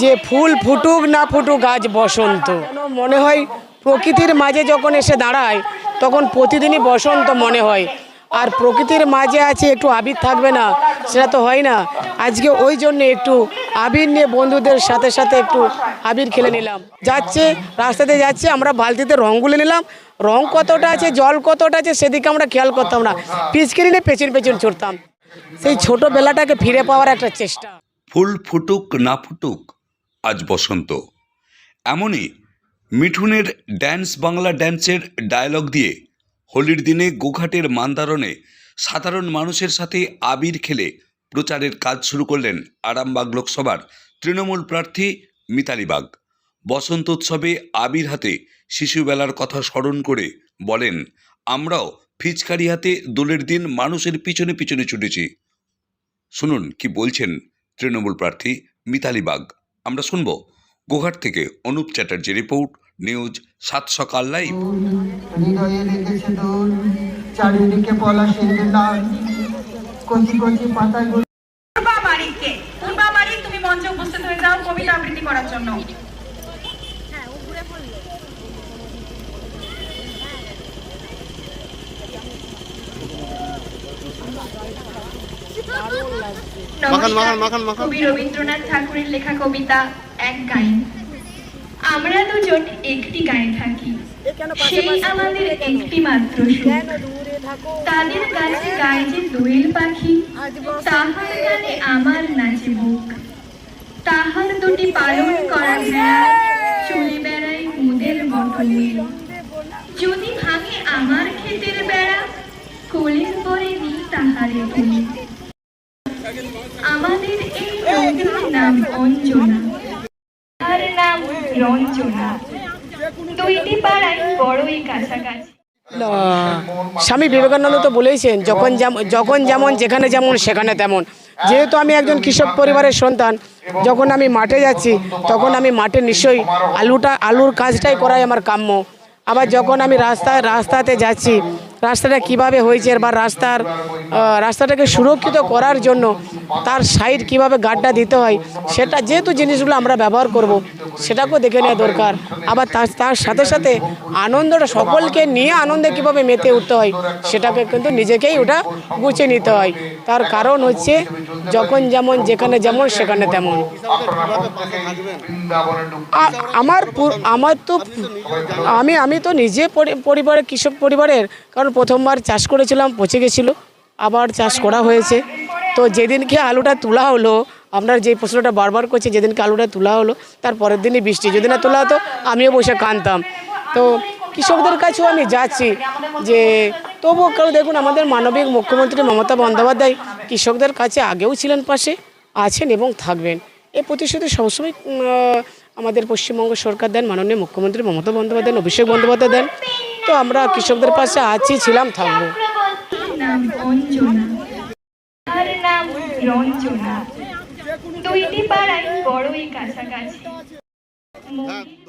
যে ফুল ফুটুক না ফুটুক গাছ বসন্ত। মনে হয় প্রকৃতির মাঝে যখন এসে দাঁড়ায়, তখন প্রতিদিনই বসন্ত মনে হয়। আর প্রকৃতির মাঝে আছে একটু আবির থাকবে না, সেটা তো হয় না। আজকে ওই জন্য একটু আবির নিয়ে বন্ধুদের সাথে সাথে একটু আবির খেলে নিলাম। যাচ্ছে, রাস্তাতে যাচ্ছে, আমরা বালতিতে রং গুলে নিলাম। রং কতটা আছে, জল কতটা আছে, সেদিকে আমরা খেয়াল করতাম না। পিচকিরি নিয়ে পেছন পেছন ছুটতাম। সেই ছোটোবেলাটাকে ফিরে পাওয়ার একটা চেষ্টা। ফুল ফুটুক না ফুটুক আজ বসন্ত। এমনই মিঠুনের ড্যান্স বাংলা ড্যান্সের ডায়লগ দিয়ে হোলির দিনে গোঘাটের মান্দারণে সাধারণ মানুষের সাথে আবির খেলে প্রচারের কাজ শুরু করলেন আরামবাগ লোকসভার তৃণমূল প্রার্থী মিতালি বাগ। বসন্ত উৎসবে আবির হাতে শিশুবেলার কথা স্মরণ করে বলেন, আমরাও ফিচকারি হাতে দোলের দিন মানুষের পিছনে পিছনে ছুটেছি। শুনুন কি বলছেন তৃণমূল প্রার্থী মিতালি বাগ। আমরা শুনব গোঘাট থেকে অনুপ চ্যাটার্জি রিপোর্ট নিউজ সাত সকাল লাইভ। চারিদিকে পলাশের লাল। কচি কচি বাড়িকে তুমি মঞ্চে উপস্থিত হয়ে যাও কবিতা আবৃত্তি করার জন্য। কবি রবীন্দ্রনাথ ঠাকুরের লেখা কবিতা এক গাইন। আমরা দুজন একটি গায়ে থাকি। সেই আমাদের একটি মাত্র সুখ তাদের কাছে গায়ে যে দোয়েল পাখি। তাহার গানে আমার নাচে বুক। তাহার দুটি পালন করা ভেড়া চলে বেড়াই মুদের বটলে। যদি ভাঙে আমার ক্ষেতের বেড়া কোলের পরে নি তাহারে ভুলি আমাদের এই নদীর নাম অঞ্জনা তার নাম রঞ্জনা। দুইটি পাড়ায় বড়ই কাছাকাছি। স্বামী বিবেকানন্দ তো বলেইছেন, যখন যখন যেমন যেখানে যেমন, সেখানে তেমন। যেহেতু আমি একজন কৃষক পরিবারের সন্তান, যখন আমি মাঠে যাচ্ছি, তখন আমি মাঠে নিশ্চয়ই আলুটা আলুর কাজটাই করাই আমার কাম্য। আবার যখন আমি রাস্তায়, রাস্তাতে যাচ্ছি, রাস্তাটা কীভাবে হয়েছে বা রাস্তার রাস্তাটাকে সুরক্ষিত করার জন্য তার সাইড কীভাবে গাড্ডা দিতে হয়, সেটা যেহেতু জিনিসগুলো আমরা ব্যবহার করব সেটাকেও দেখে নেওয়া দরকার। আবার তার তার সাথে সাথে আনন্দটা সকলকে নিয়ে আনন্দে কীভাবে মেতে উঠতে হয়, সেটাকে কিন্তু নিজেকেই ওটা গুছিয়ে নিতে হয়। তার কারণ হচ্ছে যখন যেমন যেখানে যেমন, সেখানে তেমন। আমার আমার তো, আমি আমি তো নিজে পরি- পরিবারের কৃষক পরিবারের, কারণ প্রথমবার চাষ করেছিলাম, পচে গেছিল, আবার চাষ করা হয়েছে। তো যেদিনকে আলুটা তোলা হলো আপনার যে প্রশ্নটা বারবার করছে যেদিনকে আলুটা তোলা হলো, তার পরের দিনই বৃষ্টি। যদি না তোলা হতো, আমিও বসে কাঁদতাম। তো কৃষকদের কাছেও আমি যাচ্ছি যে, তবুও কেউ দেখুন, আমাদের মানবিক মুখ্যমন্ত্রী মমতা বন্দ্যোপাধ্যায় কৃষকদের কাছে আগেও ছিলেন পাশে, আছেন এবং থাকবেন। এ প্রতিশ্রুতি সবসময় আমাদের পশ্চিমবঙ্গ সরকার দেন, মাননীয় মুখ্যমন্ত্রী মমতা বন্দ্যোপাধ্যায় অভিষেক বন্দ্যোপাধ্যায় দেন। তো আমরা কৃষকদের পাশে আছি, ছিলাম, থাকব। নাম দুইটি পাড়ায় বড়ই কাছাকাছি। মহিলা